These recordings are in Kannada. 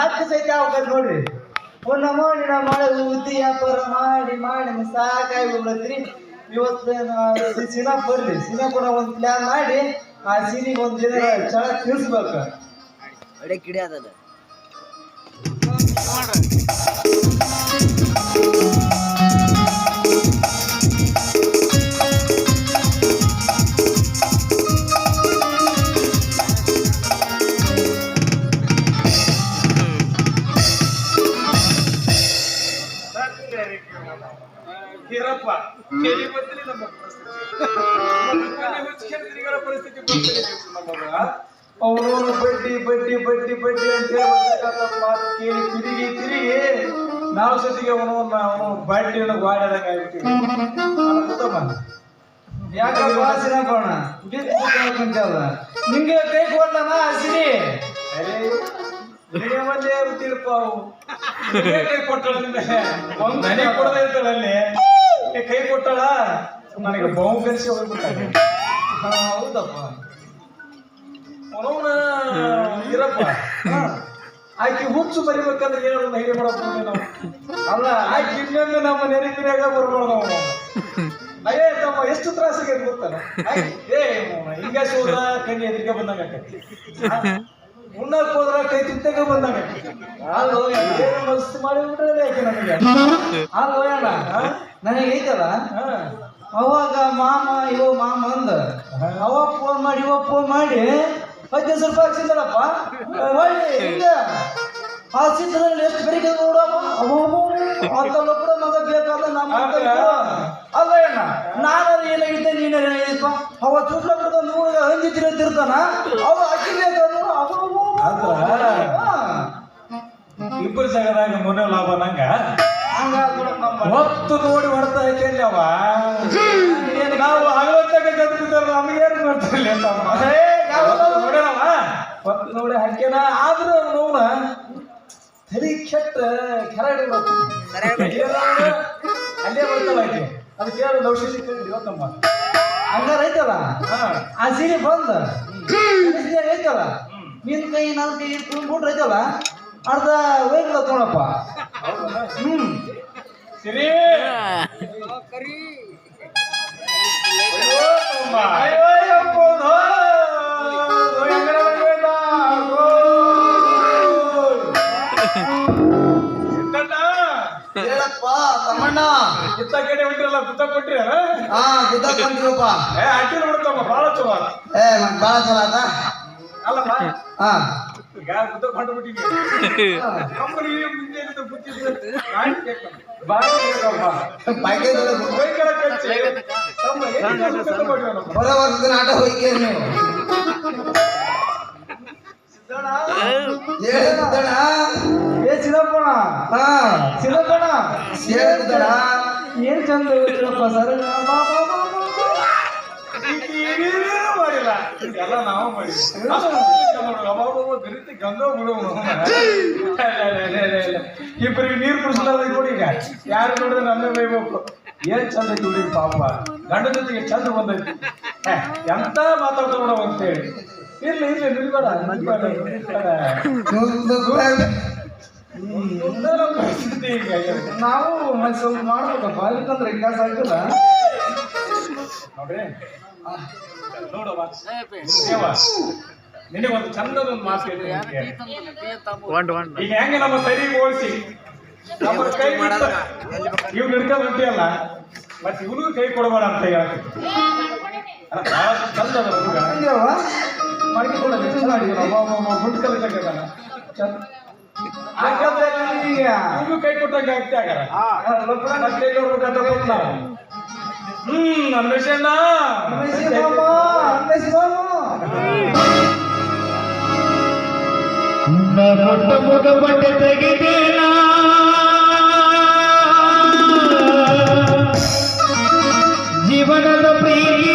ಹತ್ತು ಸಹಿತ ಆಗ್ಬೇಕು ನೋಡ್ರಿ. ಒಂದು ಮಾಡಿ ನಾ ಮಾಡೋ ಉದ್ದಿ ವ್ಯಾಪಾರ ಮಾಡಿ ಮಾಡಿ ಸಾಕಾಗಿ ಬಿಡ್ಲತ್ರಿ ಇವತ್ತು ಸಿನಾ ಬರ್ಲಿ. ಕೂಡ ಒಂದು ಪ್ಲಾನ್ ಮಾಡಿ, ಆ ಸೀನಿಗೆ ಒಂದು ದಿನ ಚಳ ತಿಳಿಸ್ಬೇಕು ಅಡೆ ಕಿಡಿ ಹೀರಪ್ಪ ಕೇಳಿ ಬಂದ್ರಿ ನಮ್ಮ ಪರಿಸ್ಥಿತಿ. ಪರಿಸ್ಥಿತಿ ಬಂದ್ರಿ ನಮಗ. ಅವನು ಬಡ್ಡಿ ಬಡ್ಡಿ ಬಡ್ಡಿ ಬಡ್ಡಿ ಅಂತ ಹೇಳಿ ಮಾತು ಕೇಳಿ ತಿರುಗಿ ತಿರುಗಿ ನಾವು ಸತಿಗೆ ಅವನು ಅವನು ಬಡ್ಡಿಯನ್ನು ಗಾಡಿದಂಗ ಆಗ್ಬಿಟ್ಟಿವಿ ಯಾಕಪ್ಪ ಸಿನಕೋಣ ನಿಂಗೆ ಕೈ ಕೊಡ್ಲಮ್ಮ ಹಸಿರಿ. ಅವು ನಿನಗೆ ಕೈ ಕೊಟ್ಟಳ ಮನೆ ಕೊಡದೇ ಇರ್ತಾಳ ಅಲ್ಲಿ. ಕೈ ಕೊಟ್ಟಳ? ನನಗೆ ಬಹು ಕಲಿಸಿ ಹೋಗ್ಬಿಟ್ಟಾನೆ. ಹೌದಪ್ಪ. ಅವನವನ ಇರಪ್ಪ. ಆಕಿ ಹುಚ್ಚು ಬರಿಬೇಕಂದ್ರೆ ಏನಾದ್ರು ಧೈರ್ಯ ಮಾಡಕ್ ನಾವು. ಅಲ್ಲ, ಆಕಿ ಇನ್ನೊಂದು ನಮ್ಮ ನೆನಪಿನಾಗ ಬರ್ಬಾರ್ದು ಅವನು ತಮ್ಮ ಎಷ್ಟು ತ್ರಾಸಿಗೆ ಗೊತ್ತಾನ ಏ ಹಿಂಗ ಸೋದ, ಕಣ್ಣಿ ಎದುರಿಗೆ ಬಂದಂಗ ಉಣ್ಣಕ್ ಹೋದ್ರ ಕೈ ತಿಂತಾಗ ಬಂದಂಗ ಏನು ಮಸ್ತ್ ಮಾಡಿ ಬಿಟ್ರೆ ಆಕೆ ನನಗೆ ಅಲ್ಲೋ ಅಣ್ಣ ನನಗೆ ಐತಲ್ಲ? ಅವಾಗ ಮಾಮ ಇವ ಮಾಮ ಅಂದ ಅವ ಫೋನ್ ಮಾಡಿ ಇವ ಫೋನ್ ಮಾಡಿ ಹದಿನೈದು ರೂಪಾಯಿ ಹಾಕ್ಸಿದ್ದಲ್ಲಪ್ಪ ಹೊಳ್ಳಿ ಹಿಂಗ ಹಾಕ್ಸಿದ್ರಲ್ಲಿ ಎಷ್ಟು ಬೆರಿಕೆ ನೋಡಪ್ಪ ಅಂತಲ್ಲ ಕೂಡ ಮಗ ಬೇಕಾದ ನಮ್ಮ ಅಲ್ಲ ಅಣ್ಣ ನಾನು ಏನಾಗಿದ್ದೆ ನೀನು ಏನಾಗಿದ್ದಪ್ಪ ಅವ ಚೂಟ್ಲ ಬಿಡ್ದ ನೋಡಿದ ಹಂದಿ ತಿರುತ್ತಾನ ಅವ ಅಕ್ಕಿ ಇಬ್ಬರು ಜಗದಾಗ ಮೊನ್ನೆ ಲಾಭ ನಂಗ? ಹೊತ್ತು ನೋಡಿ ಹೊಡ್ತಾ ಇದ್ದೇನೆ ಅವ. ನಾವು ಹಗಲತ್ತಾಗ ಗದ್ದು ಬಿದ್ದಾರ ನಮಗೇನು ಮಾಡ್ತಿರ್ಲಿ. ಹೊತ್ತು ನೋಡಿ ಹಾಕ್ಯನ. ಆದ್ರೂ ನೋವನ ತಲೆ ಕೆಟ್ಟ ಕೆರಡಿ ಅಲ್ಲೇ ಬರ್ತಲ್ಲ ಆಕೆ ಅದು ಕೇಳಿ ಔಷಧಿ ಕೇಳಿ ಇವತ್ತಮ್ಮ ಹಂಗಾರ ಐತಲ್ಲ? ಹಾ. ಆ ಸೀರೆ ಬಂದ. ಐತಲ್ಲ? ನಿನ್ ಕೈ ನನ್ನ ಕೈ ತುಂಬಿಟ್ರೆ ಐತಲ್ಲ ಅರ್ಧ ವೇಗದ ತೊಗೊಳಪ್ಪ ಹ್ಮ್. ಸರಿ. ಹೇಳಪ್ಪ ತಮ್ಮಣ್ಣ. ಕಿತ್ತ ಕೇಳಿ ಹೊಂಟಿರಲ್ಲ ಗುತ್ತ ಕೊಟ್ರಿ ಹಾ? ಗುದ್ದಾಕೊಂಡಿರಪ್ಪ ಏ ಅಟ್ಟಿ ಬಿಡ್ತಮ್ಮ ಭಾಳ ಚಲೋ. ಏ ಬಾಳ ಚಲೋ ಆತ ಅಲ್ಲಪ್ಪ. ಹಾ ಈಗ ಕಂಪನಿ ಮುಂದೆ? ಹೊರ ವರ್ಷದ ನೀವು? ಹೇಳ ಏ ಚಿನ್ನಪ್ಪಣ ಹಾ. ಚಿನ್ನಪ್ಪಣ ಹೇಳ ಗುದ್ದಣ ಏನ್ ಚಂದ ಸರ್. ಮಾಡಿಲ್ಲ. ಎಲ್ಲ ನಾವು ಮಾಡಿದ್ವಿ. ಅಬ್ಬಬ್ಬಬ್ಬ, ಗರಿತಿ ಗಂಧ ಬಿಡು ಇಬ್ಬರಿಗೆ ನೀರು ಕುಡಿಸ್ಲಾರ್ದ ನೋಡಿ ಈಗ. ಯಾರು ನೋಡಿದ್ರೆ ನಮ್ಮೇ ಬೈಬೇಕು ಏನ್ ಚಂದ ಕುಡಿ ಪಾಪ. ಗಂಡ ಜೊತೆಗೆ ಚಂದ ಬಂದೈತಿ. ಎಂತ ಎಂತ ಮಾತಾಡ್ತಾವ ಅಂತೇಳಿ ಇರ್ಲಿ ಇರ್ಲಿ ನಿಲ್ಬೇಡ ಪರಿಸ್ಥಿತಿ ಈಗ. ನಾವು ಸ್ವಲ್ಪ ಮಾಡ್ಬೇಕಪ್ಪ. ಅದಕ್ಕಂದ್ರೆ ಕೆಲಸ ಆಗಿಲ್ಲ ನೋಡ್ರಿ ನೋಡವ್ವ ದೇವ ನಿನಗೆ ಒಂದು ಚಂದದ ಒಂದು ಮಾತು ಹೇಳ್ತೀನಿ ನಿನಗೆ. ಈಗ ಹೆಂಗೆ ನಮ್ಮ ತರಿ ಓಡಿಸಿ ನಮ್ಮ ಕೈ ಇವ್ ಹಿಡ್ಕೊಂಡು ಹೊಂಟಿಯಲ್ಲ ಮತ್ತೆ ಇವನಿಗೂ ಕೈ ಕೊಡಬೇಡ ಅಂತ ಹೇಳ್ತೀನಿ ಅಲ್ಲ, ಭಾಳ ಚಂದ ಅದ ಹುಡುಗ ಹಂಗ್ಯವ್ವ? ಮಾಡ್ಕೊಂಡು ಹಾಗಾದ್ರೆ ಕೈ ಕೊಟ್ಟಂಗೆ ಆಗ್ತಿ ಆಗಾರ. ಹ್ಮ್ ಬಟ್ಟೆ ತೆಗಿದೇನ ಜೀವನದ ಪ್ರೀತಿ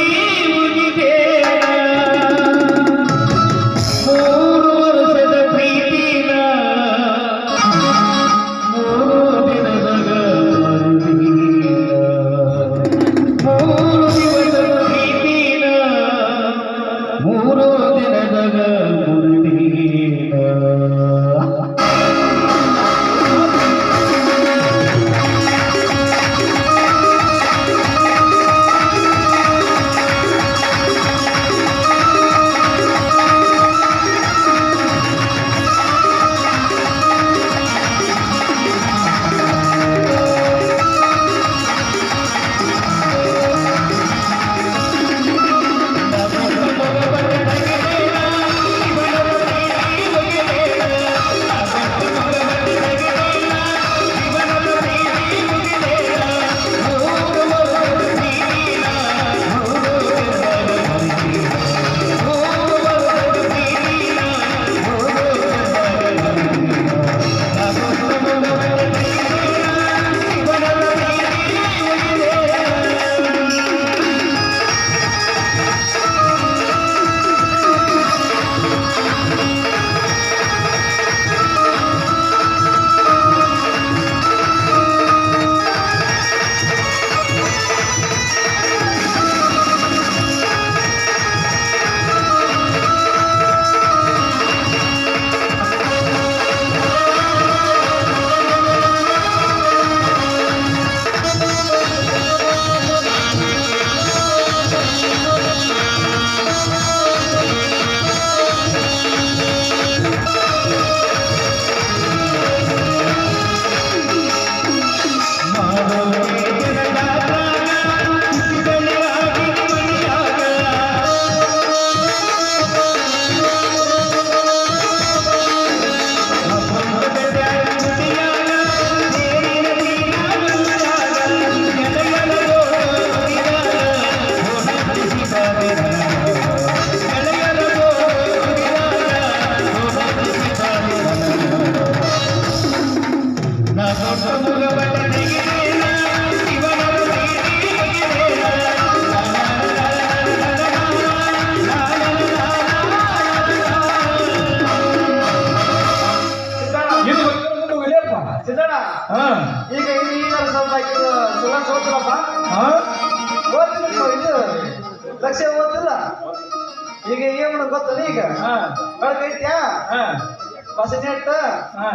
ಭಾಷೆ ಇಟ್ಟ? ಹಾ.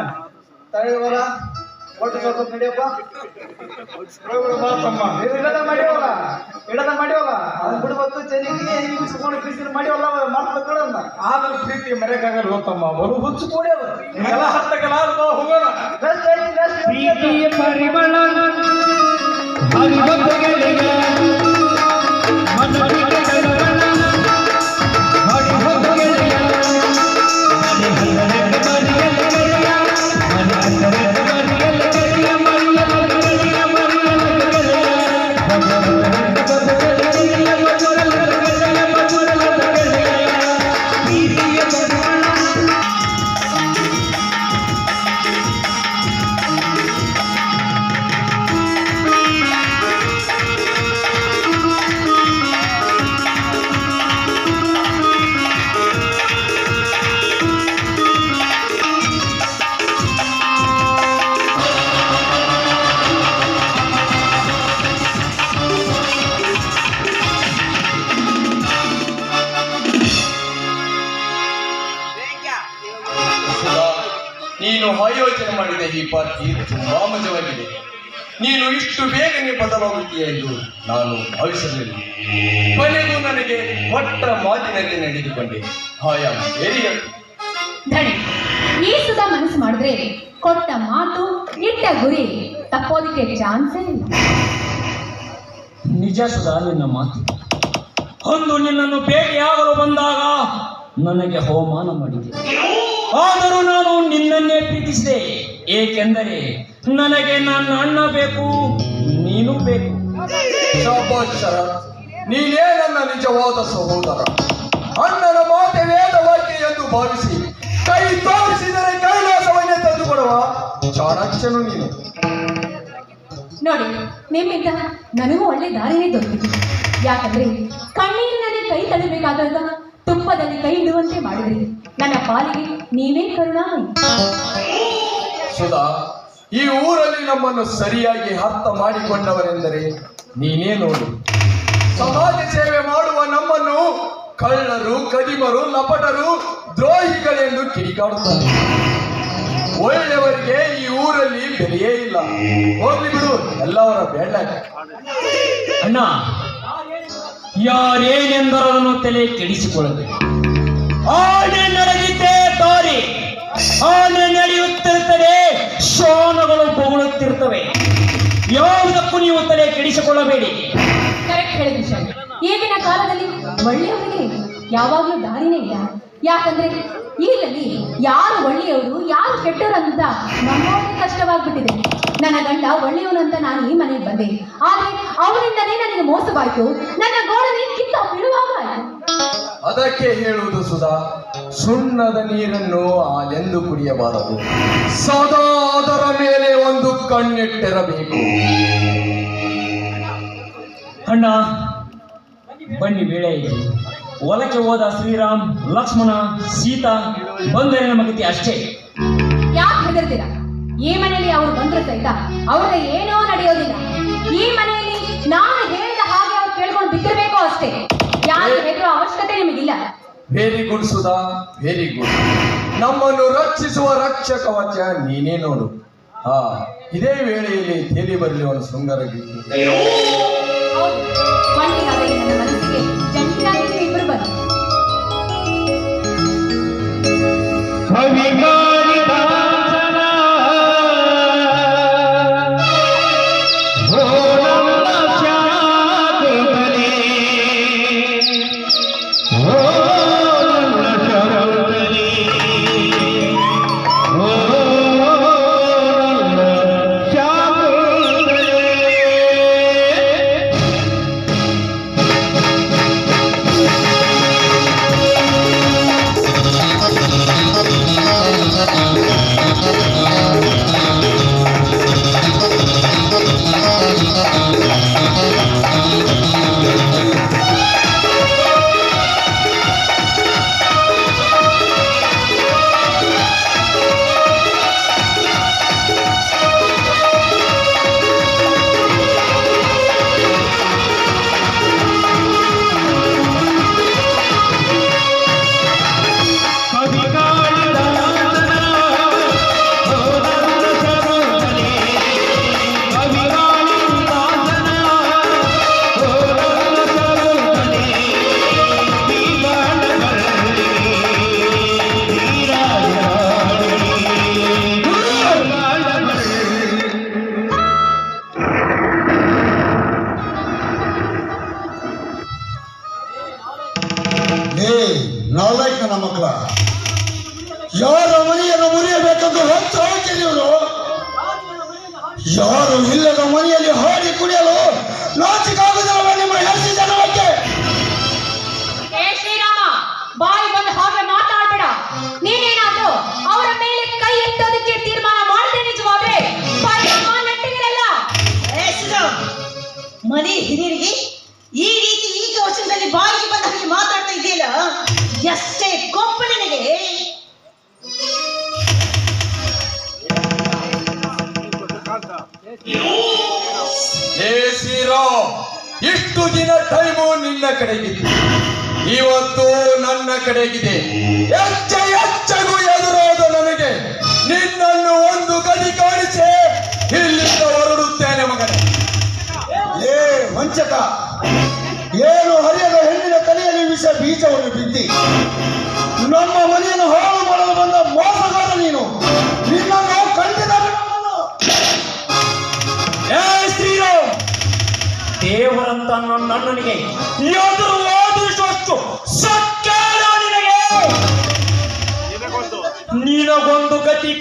ತಳಿ ಹೊರ ಒಟ್ಟು ಸ್ವಲ್ಪ ನಡಿಯಪ್ಪ. ತಮ್ಮ ಇಡದ ಮಾಡಿವಲ್ಲ ಇಡದ ಮಾಡಿವಲ್ಲ ಅವ್ನು ಬಿಡ್ಬೇಕು ಚೆನ್ನಿಗೆ ಬಿಸಿಲು ಮಾಡಿವಲ್ಲ ಮಾಡ್ಬೇಕು ಕೊಡೋಣ ಆದ್ರೆ ಪ್ರೀತಿ ಮರೆಯಕ್ಕಾಗಲ್ಲ ಗೊತ್ತಮ್ಮ ಬರು ಹುಚ್ಚು ಕೂಡಿ ಅದ. ಎಲ್ಲ ಹತ್ತಕ್ಕೆಲ್ಲ ಬಾ ಹೋಗೋಣ. ಪ್ರೀತಿಯ ಪರಿಮಳ. ನೀನು ಆಯೋಜನೆ ಮಾಡಿದ ಈ ಪಾರ್ಟಿ ತುಂಬಾ ಮಜವಾಗಿದೆ. ನೀನು ಇಷ್ಟು ಬೇಗನೆ ಬದಲಾಗುತ್ತೀಯ ಎಂದು ನಾನು ಭಾವಿಸಲಿಲ್ಲ. ಕೊನೆಗೂ ನನಗೆ ಮೊಟ್ಟ ಮಾತಿನಲ್ಲಿ ನಡೆದುಕೊಂಡೆ. ಧಣಿ ಈ ಸುತ ಮನಸ್ಸು ಮಾಡಿದ್ರೆ ಕೊಟ್ಟ ಮಾತು ಇಟ್ಟ ಗುರಿ ತಪ್ಪೋದಕ್ಕೆ ಚಾನ್ಸೇ ಇಲ್ಲ. ನಿಜ ಸುಧಾ ನಿನ್ನ ಮಾತು. ಅಂದು ನಿನ್ನನ್ನು ಭೇಟಿಯಾಗಲು ಬಂದಾಗ ನನಗೆ ಅವಮಾನ ಮಾಡಿದೆ. ಆದರೂ ನಾನು ನಿನ್ನನ್ನೇ ಪ್ರೀತಿಸಿದೆ. ಏಕೆಂದರೆ ನನಗೆ ನನ್ನ ಅಣ್ಣ ಬೇಕು ನೀನು ಬೇಕು. ನೀನೇ ನನ್ನ ನಿಜವಾದ ಸಹೋದರ. ಅಣ್ಣನ ಮಾತೆ ವೇದವಾಗಿ ಎಂದು ಭಾವಿಸಿ ಕೈ ತೋರಿಸಿದರೆ ಕೈಲಾಸವನ್ನೇ ತಂದುಕೊಡುವ ಚಾಣಾಕ್ಷನು ನೀನು. ನೋಡಿ ನಿಮ್ಮಿಂದ ನನಗೂ ಒಳ್ಳೆ ದಾರಿನೇ ದೊರೆತಿದೆ. ಯಾಕಂದ್ರೆ ಕಣ್ಣೀರಿನಲ್ಲಿ ಕೈ ತಳ್ಳಬೇಕಾದಾಗ ತುಪ್ಪದಲ್ಲಿ ಕೈ ಇಡುವಂತೆ ಮಾಡಿದ್ರಿ ನನ್ನ ಪಾಲಿಗೆ ನೀವೇ ಕರುಣಾಮಯಿ. ಸುಧಾ ಈ ಊರಲ್ಲಿ ನಮ್ಮನ್ನು ಸರಿಯಾಗಿ ಅರ್ಥ ಮಾಡಿಕೊಂಡವರೆಂದರೆ ನೀನೇ ನೋಡು. ಸಮಾಜ ಸೇವೆ ಮಾಡುವ ನಮ್ಮನ್ನು ಕಳ್ಳರು ಕದಿಮರು ಲಪಟರು ದ್ರೋಹಿಗಳೆಂದು ಕಿಡಿಕಾಡುತ್ತಾರೆ. ಒಳ್ಳೆಯವರಿಗೆ ಈ ಊರಲ್ಲಿ ಬೆಲೆಯೇ ಇಲ್ಲ. ಹೋಗ್ಲಿ ಬಿಡು ಎಲ್ಲವರ ಬೇಡ. ಅಣ್ಣ ಯಾರೇನೆಂದರೂ ಅದನ್ನು ತಲೆ ಕೆಡಿಸಿಕೊಳ್ಳಬೇಕು. ಆನೆ ನಡೆದಿದ್ದೇ ದಾರಿ, ಆನೆ ನಡೆಯುತ್ತಿರುತ್ತದೆ ಶೋನಗಳು ಬೊಗಳುತ್ತಿರುತ್ತವೆ. ಯಾವುದಕ್ಕೂ ನೀವು ತಲೆ ಕೆಡಿಸಿಕೊಳ್ಳಬೇಡಿ. ಈಗಿನ ಕಾಲದಲ್ಲಿ ಒಳ್ಳೆಯವರಿಗೆ ಯಾವಾಗಲೂ ದಾರಿನೇ ಇಲ್ಲ. ಯಾಕಂದ್ರೆ ಈಗಲ್ಲಿ ಯಾರು ಒಳ್ಳೆಯವರು ಯಾರು ಕೆಟ್ಟವರು ಅಂತ ನಮ್ಮವರಿಗೆ ಕಷ್ಟವಾಗ್ಬಿಟ್ಟಿದೆ. ನನ್ನ ಗಂಡ ಒಳ್ಳೆಯವನು ಅಂತ ನಾನು ಈ ಮನೆಗೆ ಬಂದೆ. ಆದ್ರೆ ಅವರಿಂದನೇ ನನಗೆ ಮೋಸವಾಯ್ತು. ನನ್ನ ಗೋಡನೆ ಕಿತ್ತ ಬಿಡುವಾಗ ಅದಕ್ಕೆ ಹೇಳುವುದು ಸುಧಾ ಸುಣ್ಣದ ನೀರನ್ನು ಆಲೆಂದು ಕುಡಿಯಬಾರದು. ಸದಾ ಅದರ ಮೇಲೆ ಒಂದು ಕಣ್ಣಿಟ್ಟಿರಬೇಕು. ಅಣ್ಣ ಬನ್ನಿ ಬೇಳೆ ಇದೆ ಹೊಲಕ್ಕೆ ಹೋದ ಶ್ರೀರಾಮ್ ಲಕ್ಷ್ಮಣ ಸೀತಾ ಬಂದರೆ ನಮಗತಿ ಅಷ್ಟೇ. ಯಾಕೆ ಹೆದರ್ತೀರ? ಈ ಮನೆಯಲ್ಲಿ ಅವರು ಬಂದ್ರೆ ಸಹಿತ ಅವ್ರಿಗೆ ಏನೋ ನಡೆಯೋದಿಲ್ಲ. ಈ ಮನೆಯಲ್ಲಿ ನಾನು ಹೇಳಿದ ಹಾಗೆ ಅವ್ರು ಕೇಳ್ಕೊಂಡು ಬಿದ್ದಿರ್ಬೇಕು ಅಷ್ಟೇ. ಯಾರು ಹೆದರೋ ಅವಶ್ಯಕತೆ ನಿಮಗಿಲ್ಲ. Very good Sudha. Very good ನಮ್ಮನ್ನು ರಕ್ಷಿಸುವ ರಕ್ಷಕ ವಚ ನೀನೇ ನೋಡು. ಹಾ ಇದೇ ವೇಳೆಯಲ್ಲಿ ತೇಲಿ ಬರಲಿ ಅವನು ಶೃಂಗಾರ નંબર ಕಡೆಗಿದೆ ಇವತ್ತು ನನ್ನ ಕಡೆಗಿದೆ.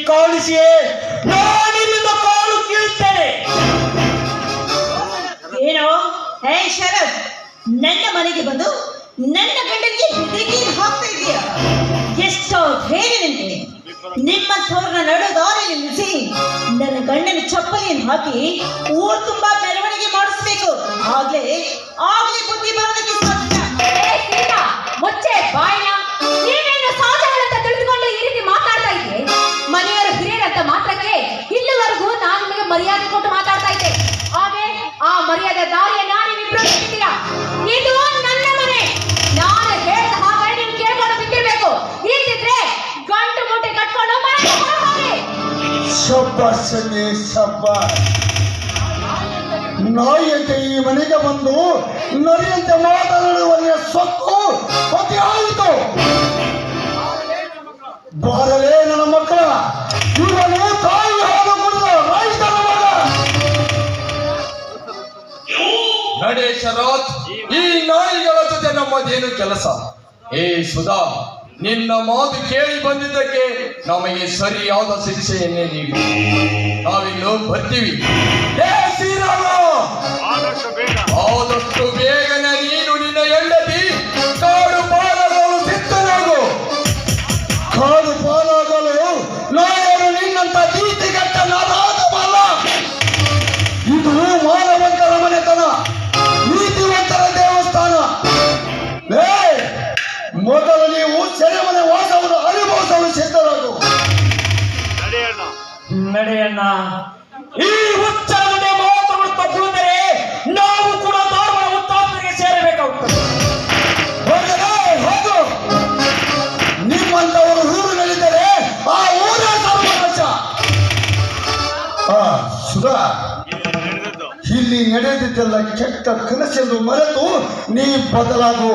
ಗತಿ ಕಾಣಿಸಿಯೇ ನಾನಿಲ್ಲಿಂದ ಕಾಲು ಕೀಳ್ತೇನೆ ಏನೋ? ಹೇ ಶರತ್ ನನ್ನ ಮನೆಗೆ ಬಂದು ನನ್ನ ಗಂಡನಿಗೆ ಬೆದರಿಕೆ ಹಾಕ್ತಾ ಇದೀಯ ಎಷ್ಟೋ ಧೈರ್ಯ ನಿಂತಿದೆ. ನಿಮ್ಮ ನಡು ದಾರಿ ನಿಲ್ಲಿಸಿ ನನ್ನ ಗಂಡನ ಚಪ್ಪಲಿಯನ್ನು ಹಾಕಿ ಊರು ತುಂಬಾ ಮೆರವಣಿಗೆ ಮಾಡಿಸ್ಬೇಕು. ಆಗ್ಲೇ ಆಗ್ಲೇ ಬುದ್ಧಿ ಬರೋದಕ್ಕೆ ಸಾಧ್ಯ. ಮುಚ್ಚೆ ಬಾಯಿನ. ಮರ್ಯಾದೆ ಕೊಟ್ಟು ಮಾತಾಡ್ತಾ ಇದ್ದೆ. ಹಾಗೆ ಆ ಮರ್ಯಾದೆ ದಾರಿಯನ್ನ ನೀವಿಬ್ರು ಬಿಟ್ಟಿದ್ದೀರಾ ಇದು ನನ್ನ ಮನೆ. ನಾನು ಹೇಳಿದ ಹಾಗೆ ನೀವು ಕೇಳ್ಕೊಂಡು ಬಿದ್ದಿರ್ಬೇಕು ಇಲ್ದಿದ್ರೆ ಗಂಟು ಮುಟ್ಟೆ ಕಟ್ಕೊಂಡು ಮನೆಗೆ ಹೋಗಿ. ಶಬ್ಬಾಸ್ ಅನ್ನಿ, ಶಬ್ಬಾಸ್ ನಾಯಿಯಂತೆ ಈ ಮನೆಗೆ ಬಂದು ನರಿಯಂತೆ ಮಾತನಾಡುವಲ್ಲಿಯ ಸೊಕ್ಕು ಪತಿ ಆಯಿತು. ಬಾರಲೇ ನನ್ನ ನಮ್ಮದೇನು ಕೆಲಸ? ಏ ಸುಧಾ ನಿನ್ನ ಮಾತು ಕೇಳಿ ಬಂದಿದ್ದಕ್ಕೆ ನಮಗೆ ಸರಿಯಾದ ಶಿಕ್ಷೆಯನ್ನೇ ನೀಡಿ. ನಾವಿನ್ನು ಬರ್ತೀವಿ. ಆದಷ್ಟು ಬೇಗನೆ ನೀನು ನಿನ್ನ ಹೆಂಡತಿ ಕಾಡು ಪಾಲಾಗಲು ಸಿದ್ಧನಾಗು ಕಾಡು ಪಾಲಾಗಲು ನಡೆಯಣ್ಣ ಈ ಹುಚ್ಚರದೆ ಮಾತನಾಡುತ್ತಾ ಕುಳಿತರೆ ನಾವು ಕೂಡ ಧಾರವಾಡ ಹುತ್ತಾತ್ಮರಿಗೆ ಸೇರಬೇಕಾಗುತ್ತದೆ. ಹೋಗು. ನಿಮ್ಮಂತವರು ಊರಿನಲ್ಲಿದ್ದರೆ ಆ ಊರೇ ಸರ್ವನಾಶ ಸುಧಾ ಇಲ್ಲಿ ನಡೆದಿದ್ದೆಲ್ಲ ಕೆಟ್ಟ ಕನಸೆಂದು ಮರೆತು ನೀ ಬದಲಾಗು.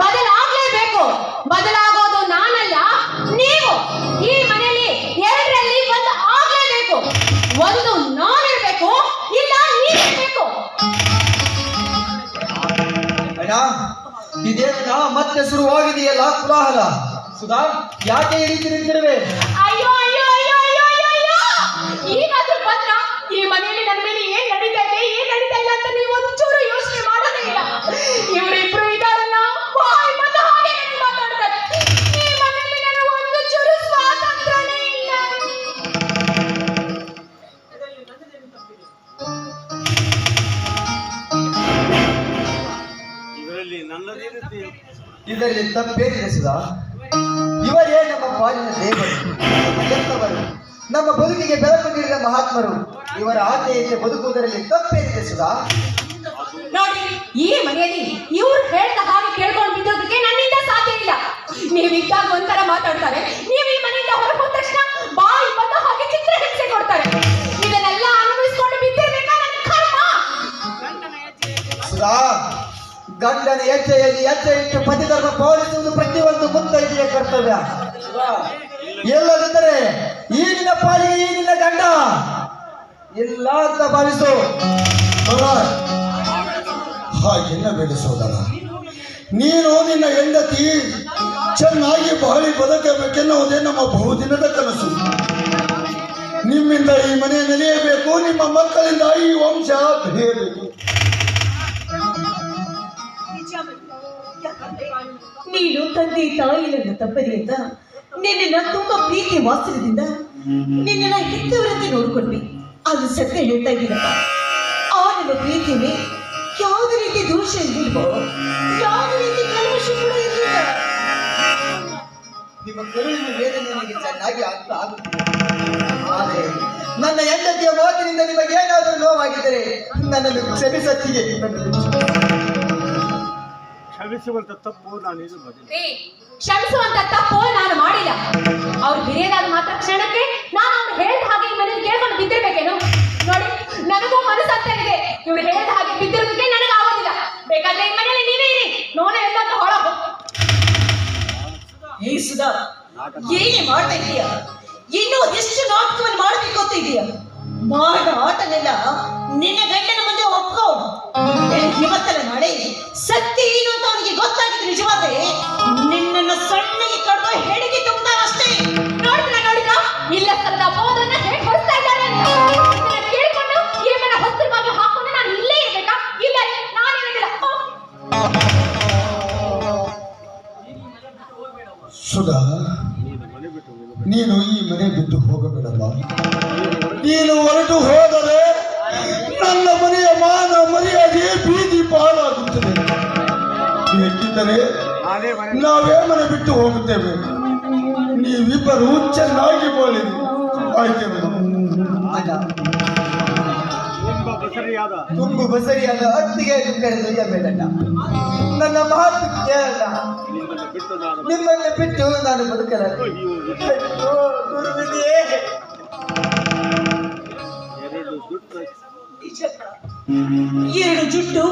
ಬದಲಾಗಲೇಬೇಕು. ಬದಲಾಗೋದು ಅಣ್ಣ. ಇದೇನ ಮತ್ತೆ ಶುರುವಾಗಿದೆಯಲ್ಲ ಕುಲಾಹಲ. ಸುಧಾ, ಯಾಕೆ ಈ ರೀತಿ ನಿಂತಿರುವೆ? ಅಯ್ಯೋ ಅಯ್ಯೋ ಅಯ್ಯೋ ಅಯ್ಯೋ ಈ ಮನೆಯಲ್ಲಿ ನನ್ನ ಮೇಲೆ ಏನ್ ನಡೀತಾ ಇದೆ, ಏನ್ ನಡೀತಾ ಇಲ್ಲ ಅಂತ ನೀವು ಚೂರು ಯೋಚನೆ ಮಾಡೋದೇ ಇಲ್ಲ. ಇವರಿಬ್ರು ಇದರಲ್ಲಿ ತಪ್ಪೇನಿದೆ ಸುಧಾ ಇವರೇ ನಮ್ಮ ಪಾಲಿನ ದೇವರು ಕೆತ್ತವರು ನಮ್ಮ ಬದುಕಿಗೆ ಬೆಳಕು ನೀಡಿದ ಮಹಾತ್ಮರು ಇವರ ಆಜ್ಞೆಯಂತೆ ಬದುಕುವುದರಲ್ಲಿ ತಪ್ಪೇ ಸುಧಾ ನೋಡಿ ಈ ಮನೆಯಲ್ಲಿ ಇವ್ರು ಹೇಳಿದ ಹಾಗೆ ಕೇಳ್ಕೊಂಡು ಬಿದ್ದೋದಕ್ಕೆ ನನ್ನಿಂದ ಸಾಧ್ಯ ಇಲ್ಲ. ನೀವು ಇದ್ದಾಗ ಒಂಥರ ಮಾತಾಡ್ತಾರೆ. ನೀವು ಈ ಮನೆಯಿಂದ ಹೊರಗೆ ಹೋದ ತಕ್ಷಣ ಬಾಯಿ ಬಂದ ಹಾಗೆ ಚಿತ್ರ ಹಿಂಸೆ ಕೊಡ್ತಾರೆ. ಇದನ್ನೆಲ್ಲ ಅನುಭವಿಸ್ಕೊಂಡು ಬಿದ್ದಿರ್ಬೇಕಾ ನನ್ನ ಕರ್ಮ? ಸುಧಾ ಗಂಡನ ಹೆಜ್ಜೆಯಲ್ಲಿ ಹೆಜ್ಜೆ ಇಟ್ಟು ಪತಿಧರ್ಮ ಪಾಲಿಸುವುದು ಪ್ರತಿಯೊಂದು ಮುತ್ತೈದೆಯ ಕರ್ತವ್ಯ. ಇಲ್ಲದಿದ್ದರೆ ಈ ನಿನ್ನ ಪಾಲಿಗೆ ಈ ನಿನ್ನ ಗಂಡ. ಇಲ್ಲ ಅಂತ ಭಾವಿಸು. ಹಾಗೆಲ್ಲ ಬೇಡ ಸೋದರ. ನೀನು ನಿನ್ನ ಹೆಂಡತಿ ಚೆನ್ನಾಗಿ ಬಾಳಿ ಬದುಕಬೇಕೆನ್ನುವುದೇ ನಮ್ಮ ಬಹುದಿನದ ಕನಸು. ನಿಮ್ಮಿಂದ ಈ ಮನೆ ನೆಲೆಯಬೇಕು ನಿಮ್ಮ ಮಕ್ಕಳಿಂದ ಈ ವಂಶ ಬೆಳೆಯಬೇಕು ನೀನು ತಂದೆ ತಾಯಿಯನ್ನು ತಪ್ಪರಿ ಅಂತ ನಿನ್ನ ತುಂಬಾ ಪ್ರೀತಿ ವಾತ್ಸಲ್ಯದಿಂದ ನಿನ್ನ ಹೆತ್ತವರಂತೆ ನೋಡ್ಕೊಂಡ್ವಿ ಅದು ಸತ್ಯ ಹೇಳ್ತಾ ಇದ್ದೀನಪ್ಪ. ಆ ನಿಮ್ಮ ಪ್ರೀತಿಯಲ್ಲಿ ಯಾವುದೇ ರೀತಿ ದೋಷ ಇರ್ಲಿಲ್ವೋ ಯಾವುದೇ ರೀತಿ ಕಲ್ಮಶ ಕೂಡ ಇರಲಿಲ್ಲ ನಿಮ್ಮ ಕರುಳಿನ ವೇದನೆ ನನಗೆ ಚೆನ್ನಾಗಿ ಅರ್ಥ ಆಗುತ್ತೆ ಆದರೆ ನನ್ನ ಹೆಂಡತಿಯ ಮಾತಿನಿಂದ ನಿಮಗೆ ಏನಾದರೂ ನೋವಾಗಿದ್ದರೆ ನನ್ನನ್ನು ಕ್ಷಮಿಸತ್ತಿಗೆ ಏ, ಕ್ಷಮಿಸುವಂತ ತಪ್ಪು ನಾನು ಮಾಡಿಲ್ಲ. ಅವ್ರು ಹಿರಿಯದಾದ ಮಾತ್ರ ಕ್ಷಣಕ್ಕೆ ನಾನು ಅವ್ರು ಹೇಳಿದ ಹಾಗೆ ಮನೇಲಿ ಕೇಳ್ಕೊಂಡು ಬಿದ್ದಿರ್ಬೇಕೇನು? ನೋಡಿ ನನಗೂ ಮನಸ್ಸು ಅಂತ ಇದೆ. ಇವ್ರು ಹೇಳಿದ ಹಾಗೆ ಬಿದ್ದಿರೋದಕ್ಕೆ ನನಗೆ ಆಗೋದಿಲ್ಲ. ಬೇಕಾದ್ರೆ ಈ ಮನೇಲಿ ನೀವೇ ಇರಿ. ನೋನ ಎಲ್ಲ ಹೊಳಗು. ಏ ಸುಧಾ ಏನೇ ಮಾಡ್ತಾ ಇದೀಯ ಇನ್ನು ಎಷ್ಟು ನಾಟಕವನ್ನು ಮಾಡಬೇಕು ಅಂತ ಇದೀಯ ಮಾಡ ಆಟನೆಲ್ಲ ನಿನ್ನ ಗಂಡನ ಮುಂದೆ ಒಪ್ಕೋ. ಇವತ್ತೆಲ್ಲ ನಾಳೆ ಬಿಟ್ಟು ಹೋಗಬೇಡಲ್ಲ ನೀನು ಹೊರಟು ಹೋದರೆ ನನ್ನ ಮನೆಯ ಮಾನ ಮರ್ಯಾದೆ ಬೀದಿ ಪಾಲಾಗುತ್ತದೆ ಏಕೆಂದರೆ ನಾವೇ ಮನೆ ಬಿಟ್ಟು ಹೋಗುತ್ತೇವೆ. ನೀವಿಬ್ಬರು ಚೆನ್ನಾಗಿ ಬಾಳಿರಿ. ಆಯ್ತೇವೆ ತುಂಬು ಬಸರಿಯಾದ ಅತ್ತಿಗೆ ಕರೆದು ಒಯ್ಯಬೇಡಣ್ಣ ನನ್ನ ಮಾತು ಕೇಳಲ್ಲ. ನಿಮ್ಮನ್ನು ಬಿಟ್ಟು ನಾನು ಬದುಕಲ್ಲ. ಎರಡು ಜುಟ್ಟು